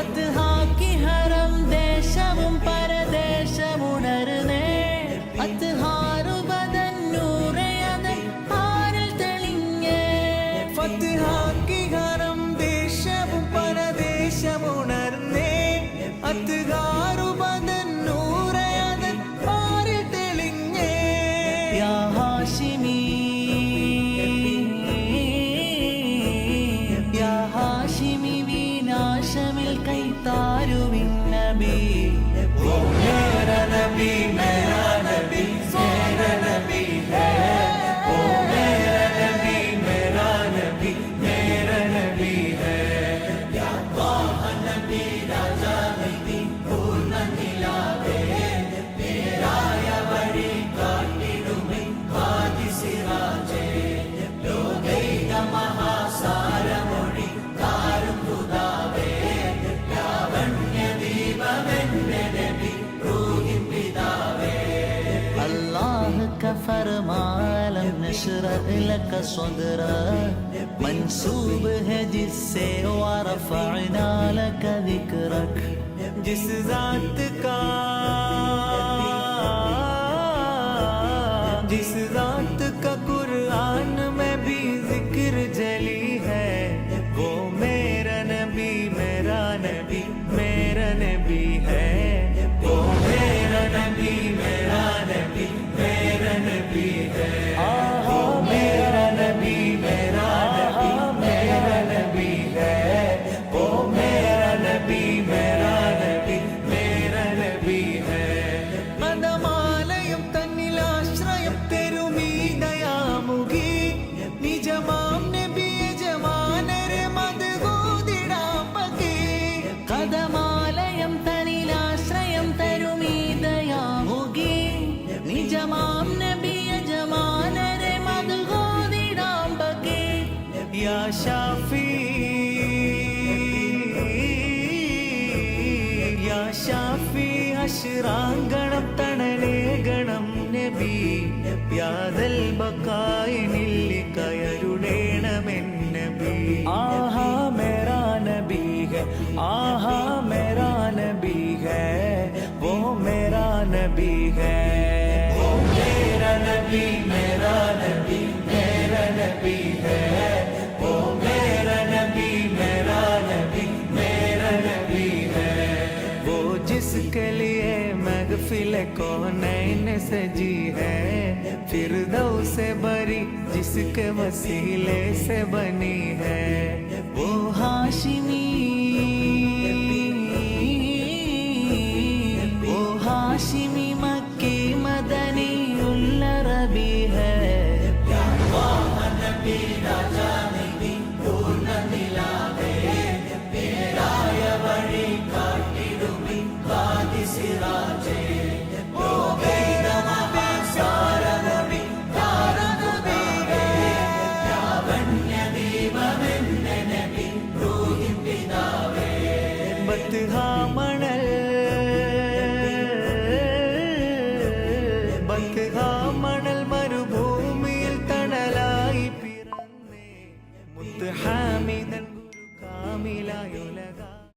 ഫത്ഹാക്കി ഹറം ദേശവും പരദേശമുണർന്നേ. അത്ഹാറുബദന്നൂറയതൻ ആരിൽ തെളിഞ്ഞേ. ഫത്ഹാക്കി വിനാശമിൽ കൈത്താരുവിൻ നബി നബി عشرة لك صدرا منسوب ہے جس سے ورفعنا لك ذكرك جس ذات کا ഷാഫി യാ ഷാഫി അശ്രാങ്കണം തണലേ ഗണം നബി. യാദൽ ബക്കായിനില്ലി കയരുടേണമെൻ നബി. ആഹാ മേരാ നബി ഹെ ആഹാ മേരാ നബി ഹെ വോ മേരാ നബി ഹെ. വോ മേരാ നബി മേരാ നബി മേരാ നബി ഹെ. जिसके लिए महफिल को नैन सजी है? फिर से बरी जिसके वसीले से बनी है।